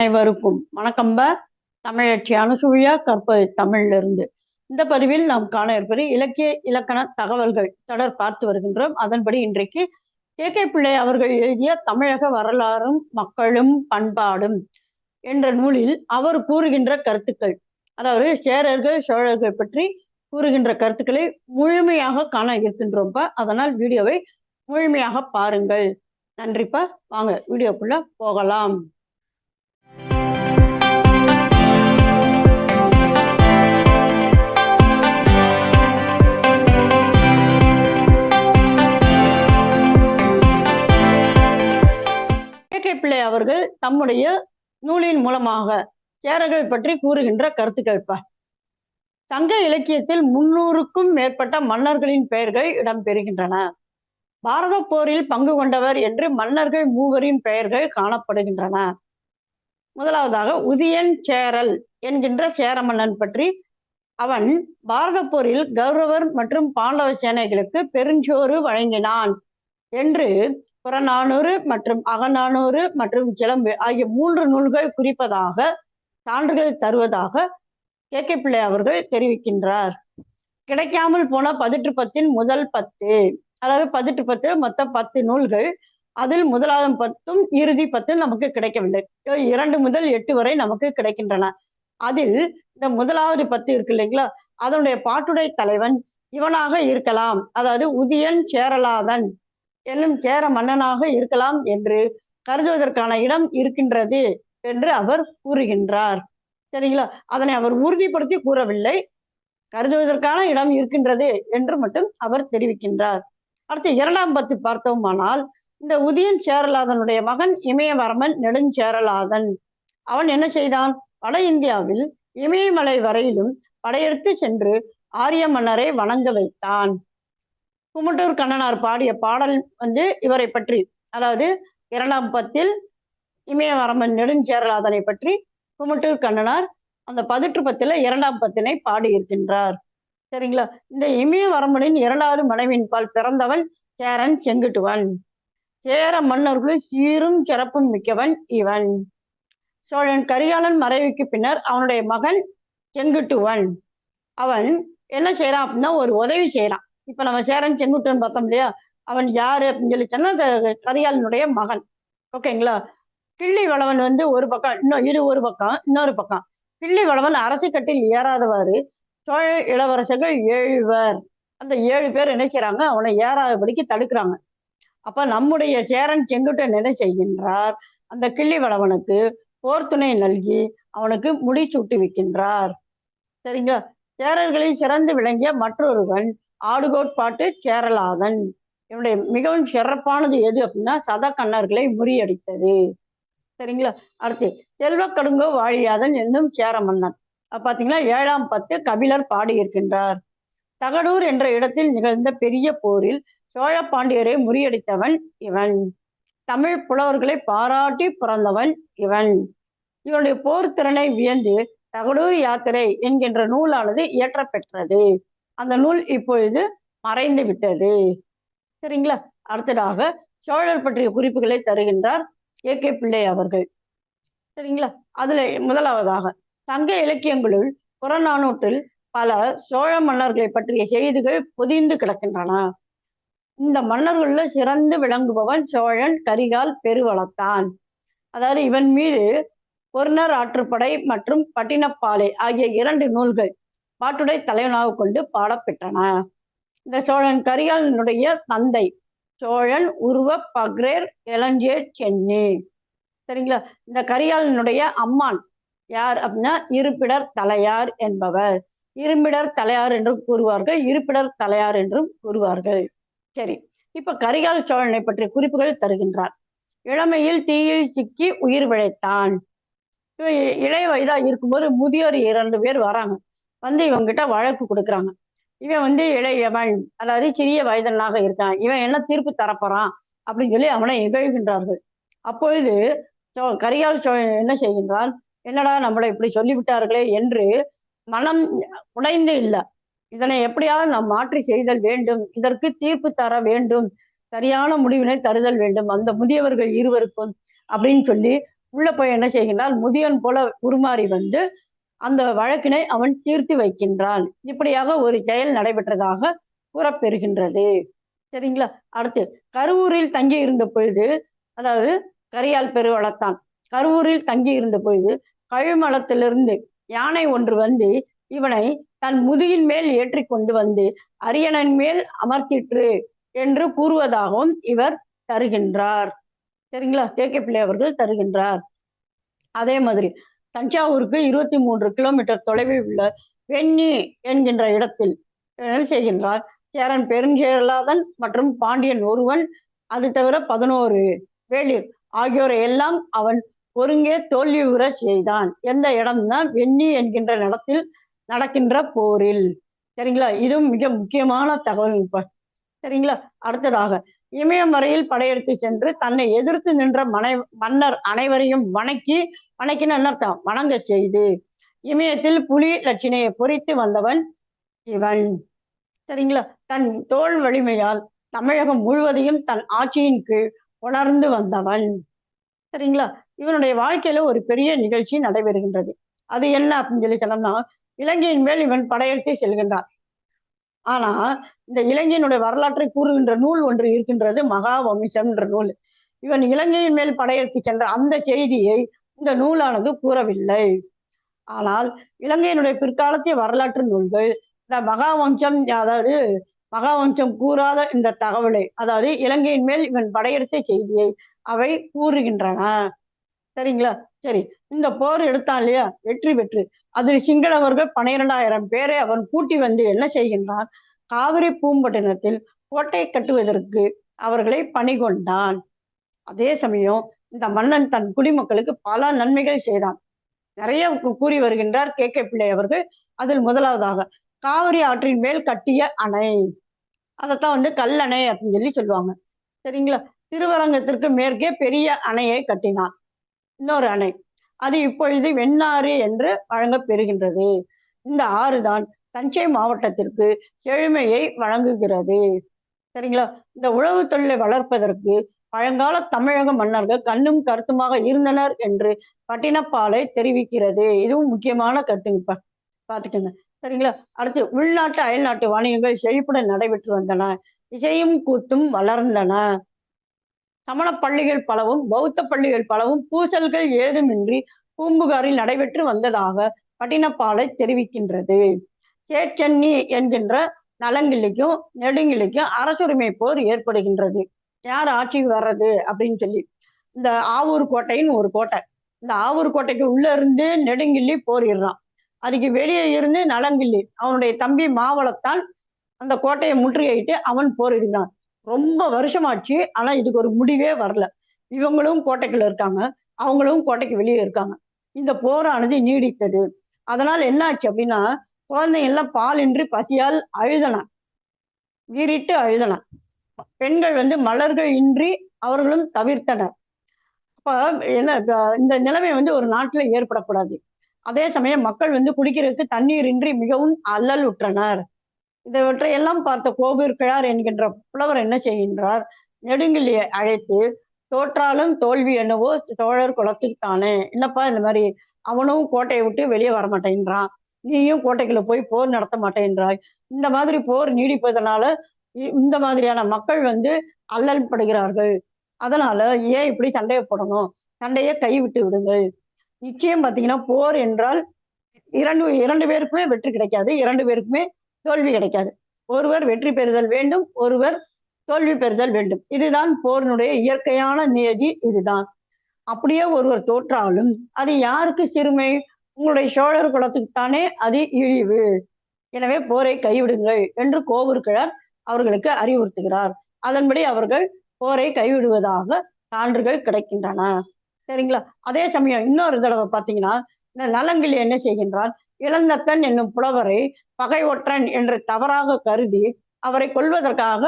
அனைவருக்கும் வணக்கம்ப தமிழச்சி அனுசூயா கற்பது தமிழிலிருந்து. இந்த பதிவில் நாம் காண இருப்பது இலக்கிய இலக்கண தகவல்கள் தொடர் பார்த்து வருகின்றோம். அதன்படி இன்றைக்கு கே. கே. பிள்ளை அவர்கள் எழுதிய தமிழக வரலாறும் மக்களும் பண்பாடும் என்ற நூலில் அவர் கூறுகின்ற கருத்துக்கள். அதாவது சேரர்கள் சோழர்கள் பற்றி கூறுகின்ற கருத்துக்களை முழுமையாக காண இருக்கின்றோம்ப்பா அதனால் வீடியோவை முழுமையாக பாருங்கள். நன்றிப்பா வாங்க வீடியோக்குள்ள போகலாம். பிள்ளை அவர்கள் தம்முடைய நூலின் மூலமாக சேரர்கள் பற்றி கூறுகின்ற கருத்துக்கள் சங்க இலக்கியத்தில் முன்னூறுக்கும் மேற்பட்ட மன்னர்களின் பெயர்கள் இடம்பெறுகின்றன. பாரத போரில் பங்கு கொண்டவர் என்று மன்னர்கள் மூவரின் பெயர்கள் காணப்படுகின்றன. முதலாவதாக உதியன் சேரல் என்கின்ற சேர மன்னன் பற்றி அவன் பாரத போரில் கௌரவர் மற்றும் பாண்டவ சேனைகளுக்கு பெருஞ்சோறு வழங்கினான் என்று புறநானூறு மற்றும் அகநானூறு மற்றும் சிலம்பு ஆகிய மூன்று நூல்கள் குறிப்பதாக சான்றுகள் தருவதாக கே. கே. பிள்ளை அவர்கள் தெரிவிக்கின்றார். கிடைக்காமல் போன பதிற்று பத்தின் முதல் பத்து அதாவது பதிற்று பத்து மொத்தம் பத்து நூல்கள். அதில் முதலாவது பத்தும் இறுதி பத்தும் நமக்கு கிடைக்கவில்லை. இரண்டு முதல் எட்டு வரை நமக்கு கிடைக்கின்றன. அதில் இந்த முதலாவது பத்து இருக்கு இல்லைங்களா? அதனுடைய பாட்டுடை தலைவன் இவனாக இருக்கலாம். அதாவது உதியன் சேரலாதன். என்னும் சேர மன்னனாக இருக்கலாம் என்று கருதுவதற்கான இடம் இருக்கின்றது என்று அவர் கூறுகின்றார். சரிங்களா? அதனை அவர் உறுதிப்படுத்தி கூறவில்லை. கருதுவதற்கான இடம் இருக்கின்றது என்று மட்டும் அவர் தெரிவிக்கின்றார். அடுத்து இரண்டாம் பத்து பார்த்தோமானால் இந்த உதயன் சேரலாதனுடைய மகன் இமயவரமன் நெடுஞ்சேரலாதன். அவன் என்ன செய்தான்? வட இந்தியாவில் இமயமலை வரையிலும் படையெடுத்து சென்று ஆரிய மன்னரை வணங்க வைத்தான். குமுட்டூர் கண்ணனார் பாடிய பாடல் வந்து இவரை பற்றி அதாவது இரண்டாம் பத்தில் இமயவரமன் நெடுஞ்சேரலாதனை பற்றி குமுட்டூர் கண்ணனார் அந்த பதிற்று பத்தில இரண்டாம் பத்தினை பாடியிருக்கின்றார். சரிங்களா? இந்த இமயவரமனின் இரண்டாவது மனைவின் பால் பிறந்தவன் சேரன் செங்குட்டுவன். சேர மன்னர்களுள் சீரும் சிறப்பும் மிக்கவன் இவன். சோழன் கரிகாலன் மறைவுக்கு பின்னர் அவனுடைய மகன் செங்குட்டுவன். அவன் என்ன செய்யறான் அப்படின்னா ஒரு உதவி செய்யறான் இப்ப நம்ம சேரன் செங்குட்டுன்னு பார்த்தோம் இல்லையா? அவன் யாரு அப்படின்னு சொல்லி சொன்னா கரியாலனுடைய மகன். ஓகேங்களா கிள்ளி வளவன் வந்து ஒரு பக்கம் இன்னும் இது ஒரு பக்கம் இன்னொரு பக்கம். கிள்ளி வளவன் அரசு கட்டில் ஏறாதவாறு சோழ இளவரசர்கள் ஏழுவர். அந்த ஏழு பேர் நினைக்கிறாங்க அவனை ஏறாதபடிக்கு தடுக்கிறாங்க. அப்ப நம்முடைய சேரன் செங்குட்டன் என்ன செய்கின்றார்? அந்த கிள்ளி வளவனுக்கு போர்த்துணை நல்கி அவனுக்கு முடி சூட்டி வைக்கின்றார் சரிங்களா? சேரர்களில் சிறந்து விளங்கிய மற்றொருவன் ஆடுகோட்பாட்டு சேரலாதன் இவனுடைய மிகவும் சிறப்பானது எது அப்படின்னா சத கண்ணர்களை முறியடித்தது. சரிங்களா? அடுத்து செல்வ கடுங்கோ வாழியாதன் என்னும் சேர மன்னன் பார்த்தீங்களா ஏழாம் பத்து கபிலர் பாடியிருக்கின்றார். தகடூர் என்ற இடத்தில் நிகழ்ந்த பெரிய போரில் சோழ பாண்டியரை முறியடித்தவன் இவன். தமிழ் புலவர்களை பாராட்டி பிறந்தவன் இவன். இவனுடைய போர் திறனை வியந்து தகடூர் யாத்திரை என்கின்ற நூலானது இயற்றப்பெற்றது. அந்த நூல் இப்பொழுது மறைந்து விட்டது. சரிங்களா? அடுத்ததாக சோழர் பற்றிய குறிப்புகளை தருகின்றார் ஏ. கே. பிள்ளை அவர்கள். சரிங்களா? அதுல முதலாவதாக சங்க இலக்கியங்களுள் புறநானூற்றில் பல சோழ மன்னர்களை பற்றிய செய்திகள் பொதிந்து கிடக்கின்றன. இந்த மன்னர்களில் சிறந்து விளங்குபவன் சோழன் கரிகால் பெருவளத்தான். அதாவது இவன் மீது பொருணர் ஆற்றுப்படை மற்றும் பட்டினப்பாலை ஆகிய இரண்டு நூல்கள் பாட்டுடை தலைவனாக கொண்டு பாடப்பெற்றன இந்த சோழன் கரிகாலனுடைய தந்தை சோழன் உருவ பக்ரேர் இளஞ்சே சென்னி. சரிங்களா? இந்த கரிகாலனுடைய அம்மான் யார் அப்படின்னா இருப்பிடர் தலையார் என்பவர். இரும்பிடர் தலையார் என்றும் கூறுவார்கள் இருப்பிடர் தலையார் என்றும் கூறுவார்கள். சரி இப்ப கரிகால சோழனை பற்றிய குறிப்புகள் தருகின்றார். இளமையில் தீயில் சிக்கி உயிர் விழைத்தான். இளைய வயதா இருக்கும்போது முதியோர் இரண்டு பேர் வராங்க. வந்து இவங்கிட்ட வழக்கு கொடுக்குறாங்க. இவன் வந்து இளையவன் அதாவது சிறிய வயதனாக இருக்கான். இவன் என்ன தீர்ப்பு தரப்போறான்? அப்படின்னு சொல்லி அவனை இகழ்கின்றார்கள். அப்பொழுது சோ கரிகால் சோழன் என்ன செய்கின்றான்? என்னடா நம்மளை இப்படி சொல்லிவிட்டார்களே என்று மனம் உடைந்து இல்லை. இதனை எப்படியாவது நாம் மாற்றி செய்தல் வேண்டும். இதற்கு தீர்ப்பு தர வேண்டும். சரியான முடிவினை தருதல் வேண்டும். அந்த முதியவர்கள் இருவருக்கும் அப்படின்னு சொல்லி உள்ள போய் என்ன செய்கின்றால் முதியன் போல உருமாறி வந்து அந்த வழக்கினை அவன் தீர்த்து வைக்கின்றான். இப்படியாக ஒரு செயல் நடைபெற்றதாக கூறப்பெறுகின்றது. சரிங்களா? அடுத்து கருவூரில் தங்கி இருந்த பொழுது அதாவது கரியால் பெருவளத்தான் கருவூரில் தங்கி இருந்த பொழுது கழுமலத்திலிருந்து யானை ஒன்று வந்து இவனை தன் முதுகின் மேல் ஏற்றி கொண்டு வந்து அரியணன் மேல் அமர்த்திற்று என்று கூறுவதாகவும் இவர் தருகின்றார். சரிங்களா? தேக்கை பிள்ளை அவர்கள் தருகின்றார். அதே மாதிரி தஞ்சாவூருக்கு இருபத்தி மூன்று கிலோமீட்டர் தொலைவில் உள்ள வெண்ணி என்கின்ற இடத்தில் என்ன செய்கின்றார். சேரன் பெருஞ்சேரலாதன் மற்றும் பாண்டியன் ஒருவன் அது தவிர பதினோரு வேளிர் ஆகியோரை எல்லாம் அவன் ஒருங்கே தோல்வி உற செய்தான். எந்த இடம்னா வெண்ணி என்கின்ற இடத்தில் நடக்கின்ற போரில்? சரிங்களா? இதுவும் மிக முக்கியமான தகவல் இப்ப. சரிங்களா? அடுத்ததாக இமயம் வரையில் படையெடுத்து சென்று தன்னை எதிர்த்து நின்ற மனை மன்னர் அனைவரையும் வணக்கி வணக்கின அர்த்தம் வணங்க செய்து. இமயத்தில் புலி லட்சினையை பொறித்து வந்தவன் இவன். சரிங்களா? தன் தோல் வலிமையால் தமிழகம் முழுவதையும் தன் ஆட்சியின் கீழ் உணர்ந்து வந்தவன். சரிங்களா? இவனுடைய வாழ்க்கையில ஒரு பெரிய நிகழ்ச்சி நடைபெறுகின்றது. அது என்ன அப்படின்னு சொல்லி சொன்னோம்னா இலங்கையின் மேல் இவன் படையெடுத்து செல்கின்றான். ஆனா இந்த இலங்கையினுடைய வரலாற்றை கூறுகின்ற நூல் ஒன்று இருக்கின்றது மகாவம்சம்ன்ற நூல். இவன் இலங்கையின் மேல் படையெடுத்து சென்ற அந்த செய்தியை இந்த நூலானது கூறவில்லை. ஆனால் இலங்கையினுடைய பிற்காலத்திய வரலாற்று நூல்கள் இந்த மகாவம்சம் அதாவது மகாவம்சம் கூறாத இந்த தகவலை அதாவது இலங்கையின் மேல் இவன் படையெடுத்த செய்தியை அவை கூறுகின்றன. சரிங்களா? சரி இந்த போர் எடுத்தான் இல்லையா? வெற்றி பெற்று. அதில் சிங்களவர்கள் பன்னிரெண்டாயிரம் பேரை அவன் கூட்டி வந்து என்ன செய்கின்றான்? காவிரி பூம்பட்டினத்தில் கோட்டை கட்டுவதற்கு அவர்களை பணி கொண்டான் அதே சமயம் இந்த மன்னன் தன் குடிமக்களுக்கு பல நன்மைகள் செய்தான். நிறைய கூறி வருகின்றார் கே. கே. பிள்ளை அவர்கள். அதில் முதலாவதாக காவிரி ஆற்றின் மேல் கட்டிய அணை. அதைத்தான் வந்து கல்லணை அப்படின்னு சொல்லி சொல்லுவாங்க. சரிங்களா? திருவரங்கத்திற்கு மேற்கே பெரிய அணையை கட்டினான் இன்னொரு அணை. அது இப்பொழுது வெண்ணாறு என்று வழங்கப்பெறுகின்றது. இந்த ஆறு தான் தஞ்சை மாவட்டத்திற்கு செழுமையை வழங்குகிறது. சரிங்களா? இந்த உழவு தொழிலை வளர்ப்பதற்கு பழங்கால தமிழக மன்னர்கள் கண்ணும் கருத்துமாக இருந்தனர் என்று பட்டினப்பாலை தெரிவிக்கிறது. இதுவும் முக்கியமான கருத்துங்க இப்ப. பாத்துக்கோங்க சரிங்களா? அடுத்து உள்நாட்டு அயல்நாட்டு வாணிகங்கள் செழிப்புடன் நடைபெற்று வந்தன. இசையும் கூத்தும் வளர்ந்தன. சமண பள்ளிகள் பலவும் பௌத்த பள்ளிகள் பலவும் பூசல்கள் ஏதுமின்றி பூம்புகாரில் நடைபெற்று வந்ததாக பட்டினப்பாலை தெரிவிக்கின்றது. சேச்சன்னி என்கின்ற நலங்கிள்ளிக்கும் நெடுங்கிள்ளிக்கும் அரசுரிமை போர் ஏற்படுகின்றது. யார் ஆட்சிக்கு வர்றது அப்படின்னு சொல்லி. இந்த ஆவூர் கோட்டைன்னு ஒரு கோட்டை. இந்த ஆவூர் கோட்டைக்கு உள்ள இருந்து நெடுங்கிள்ளி போரிடுறான். அதுக்கு வெளியே இருந்து நலங்கிள்ளி. அவனுடைய தம்பி மாவளத்தான் அந்த கோட்டையை முற்றுகையிட்டு அவன் போரிடுகிறான் ரொம்ப வருஷமாச்சு ஆனா இதுக்கு ஒரு முடிவே வரல. இவங்களும் கோட்டைக்குள்ள இருக்காங்க. அவங்களும் கோட்டைக்கு வெளியே இருக்காங்க. இந்த போரானது நீடித்தது. அதனால என்ன ஆச்சு அப்படின்னா குழந்தைங்க எல்லாம் பாலின்றி பசியால் அழுதனான். வீறிட்டு அழுதனான். பெண்கள் வந்து மலர்கள் இன்றி அவர்களும் தவிர்த்தனர். அப்போ என்ன இந்த நிலைமை வந்து ஒரு நாட்டில் ஏற்படக்கூடாது. அதே சமயம் மக்கள் வந்து குடிக்கிறதுக்கு தண்ணீர் இன்றி மிகவும் அல்லல் உற்றனர். இவற்றை எல்லாம் பார்த்த கோபூர் கிழார் என்கின்ற புலவர் என்ன செய்கின்றார்? நெடுங்கிலியை அழைத்து தோற்றாலும் தோல்வி என்னவோ தோழர் குலத்துக்குத்தானே என்னப்பா இந்த மாதிரி? அவனும் கோட்டையை விட்டு வெளியே வர நீயும் கோட்டைக்குள்ள போய் போர் நடத்த மாட்டேன்றாய். இந்த மாதிரி போர் நீடிப்பதனால இந்த மாதிரியான மக்கள் வந்து அல்லல் படுகிறார்கள். அதனால ஏன் இப்படி சண்டையை போடணும்? சண்டையை கைவிட்டு விடுங்கள். நிச்சயம் பார்த்தீங்கன்னா போர் என்றால் இரண்டு இரண்டு பேருக்குமே வெற்றி கிடைக்காது. இரண்டு பேருக்குமே தோல்வி கிடைக்காது. ஒருவர் வெற்றி பெறுதல் வேண்டும் ஒருவர் தோல்வி பெறுதல் வேண்டும். இதுதான் போரினுடைய இயற்கையான நியதி இதுதான். அப்படியே ஒருவர் தோற்றாலும் அது யாருக்கு சிறுமை? உங்களுடைய சோழர் குலத்துக்கு தானே அது இழிவு. எனவே போரை கைவிடுங்கள் என்று கோவூர்கிழர் அவர்களுக்கு அறிவுறுத்துகிறார். அதன்படி அவர்கள் போரை கைவிடுவதாக சான்றுகள் கிடைக்கின்றன. சரிங்களா? அதே சமயம் இன்னொரு தடவை பார்த்தீங்கன்னா இந்த நலங்கில் என்ன செய்கின்றார்? இளந்தத்தன் என்னும் புலவரை பகை ஒற்றன் என்று தவறாக கருதி அவரை கொல்வதற்காக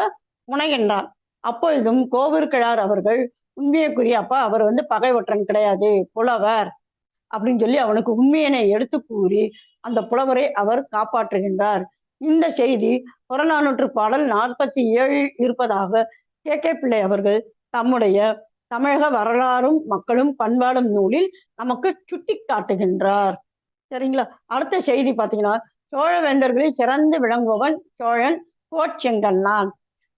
முனைகின்றார் அப்பொழுதும் கோவிற்கிழார் அவர்கள் உண்மையக்குரிய அப்பா அவர் வந்து பகை ஒற்றன் கிடையாது புலவர் அப்படின்னு சொல்லி அவனுக்கு உண்மையினை எடுத்து கூறி அந்த புலவரை அவர் காப்பாற்றுகின்றார். இந்த செய்தி புறநானூற்று பாடல் நாற்பத்தி ஏழு இருப்பதாக கே. கே. பிள்ளை அவர்கள் தம்முடைய தமிழக வரலாறும் மக்களும் பண்பாடும் நூலில் நமக்கு சுட்டி காட்டுகின்றார் சரிங்களா? அடுத்த செய்தி பார்த்தீங்கன்னா சோழவேந்தர்களில் சிறந்து விளங்குபவன் சோழன் கோச்செங்கண்ணான்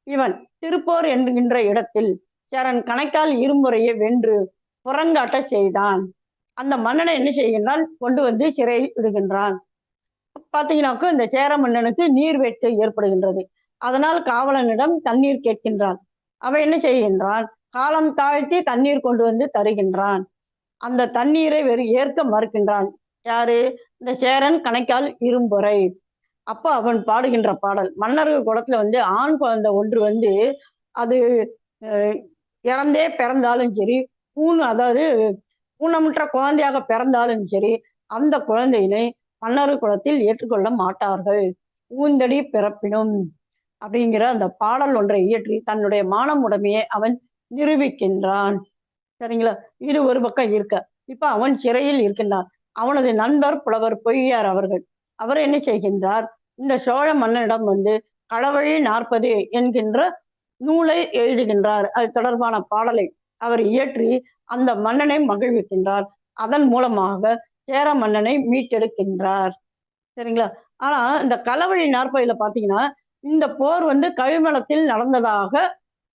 இவன் திருப்போர் என்கின்ற இடத்தில் சேரன் கணைக்கால் இருமுறையை வென்று புறங்காட்ட செய்தான். அந்த மன்னனை என்ன செய்கின்றான்? கொண்டு வந்து சிறையில் விடுகின்றான் பார்த்தீங்கன்னாக்கா இந்த சேர மன்னனுக்கு நீர் வெட்டு ஏற்படுகின்றது. அதனால் காவலனிடம் தண்ணீர் கேட்கின்றான். அவன் என்ன செய்கின்றான்? காலம் தாழ்த்தி தண்ணீர் கொண்டு வந்து தருகின்றான். அந்த தண்ணீரை வெறு ஏற்க மறுக்கின்றான். யாரு? இந்த சேரன் கணைக்கால் இரும்புரை அப்போ அவன் பாடுகின்ற பாடல். மன்னர்கள் குளத்துல வந்து ஆண் குழந்தை ஒன்று வந்து அது இறந்தே பிறந்தாலும் சரி ஊன் அதாவது ஊனமுற்ற குழந்தையாக பிறந்தாலும் சரி அந்த குழந்தையினை மன்னர் குலத்தில் ஏற்றுக்கொள்ள மாட்டார்கள். ஊந்தடி பிறப்பினும் அப்படிங்கிற அந்த பாடல் ஒன்றை இயற்றி தன்னுடைய மானமுடைமையை அவன் நிரூபிக்கின்றான். சரிங்களா? இது ஒரு பக்கம் இருக்க. இப்ப அவன் சிறையில் இருக்கின்றான். அவனது நண்பர் புலவர் பொய்யார் அவர்கள். அவர் என்ன செய்கின்றார்? இந்த சோழ மன்னனிடம் வந்து களவழி நாற்பது என்கின்ற நூலை எழுதுகின்றார். அது தொடர்பான பாடலை அவர் இயற்றி அந்த மன்னனை மகிழ்விக்கின்றார். அதன் மூலமாக சேர மன்னனை மீட்டெடுக்கின்றார். சரிங்களா? ஆனா இந்த களவழி நாற்பதுல பாத்தீங்கன்னா இந்த போர் வந்து கழிமலத்தில் நடந்ததாக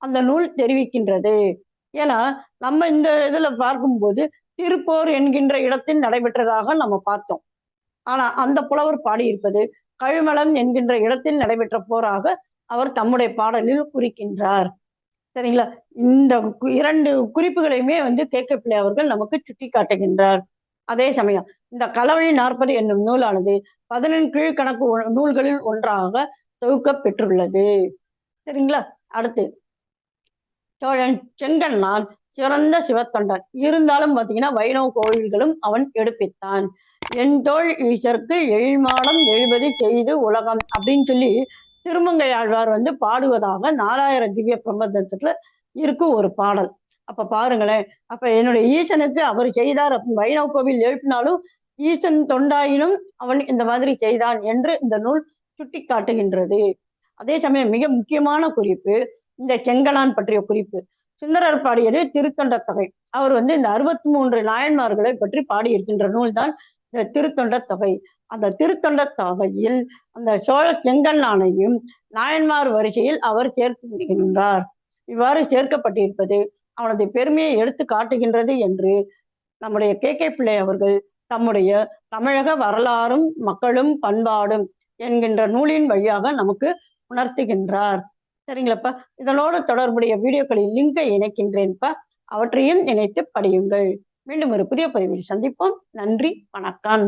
அந்த நூல் தெரிவிக்கின்றது. ஏன்னா நம்ம இந்த இதுல பார்க்கும்போது திருப்போர் என்கின்ற இடத்தில் நடைபெற்றதாக நம்ம பார்த்தோம். ஆனா அந்த புலவர் பாடியிருப்பது கழுமலம் என்கின்ற இடத்தில் நடைபெற்ற போராக அவர் தம்முடைய பாடலில் குறிக்கின்றார். சரிங்களா? இந்த இரண்டு குறிப்புகளையுமே வந்து கேட்க பிள்ளை அவர்கள் நமக்கு சுட்டி காட்டுகின்றார் அதே சமயம் இந்த கலவழி நாற்பது என்னும் நூலானது பதினெண் கீழ்கணக்கு நூல்களில் ஒன்றாக தொகுக்க பெற்றுள்ளது. சரிங்களா? அடுத்து சோழன் செங்கண்ணான் சிறந்த சிவத்தொண்டன் இருந்தாலும் பார்த்தீங்கன்னா வைணவ கோவில்களும் அவன் எடுப்பித்தான். என் தோல் ஈசருக்கு எழில்மாடம் எழுபதி செய்து உலகம் அப்படின்னு சொல்லி திருமங்கையாழ்வார் வந்து பாடுவதாக நாலாயிரம் திவ்ய பிரபந்தத்துல இருக்கும் ஒரு பாடல். அப்ப பாருங்களேன். அப்ப என்னுடைய ஈசனுக்கு அவர் செய்தார். வைணவ கோவில் எழுப்பினாலும் ஈசன் தொண்டாயினும் அவன் இந்த மாதிரி செய்தான் என்று இந்த நூல் சுட்டி காட்டுகின்றது அதே சமயம் மிக முக்கியமான குறிப்பு இந்த செங்கலான் பற்றிய குறிப்பு. சுந்தரர் பாடியது திருத்தொண்ட தொகை அவர் வந்து இந்த அறுபத்தி மூன்று நாயன்மார்களை பற்றி பாடியிருக்கின்ற நூல் தான் இந்த திருத்தொண்ட தொகை அந்த திருத்தொண்ட தொகையில் அந்த சோழ செங்கல்லானையும் நாயன்மார் வரிசையில் அவர் சேர்க்கின்றார் இவ்வாறு சேர்க்கப்பட்டிருப்பது அவனது பெருமையை எடுத்து காட்டுகின்றது என்று நம்முடைய கே. கே. பிள்ளை அவர்கள் தம்முடைய தமிழக வரலாறும் மக்களும் பண்பாடும் என்கின்ற நூலின் வழியாக நமக்கு உணர்த்துகின்றார். சரிங்களாப்பா? இதனோடு தொடர்புடைய வீடியோக்களின் லிங்கை இணைக்கின்றேன்ப்பா அவற்றையும் இணைத்து படியுங்கள். மீண்டும் ஒரு புதிய பதிவில் சந்திப்போம். நன்றி வணக்கம்.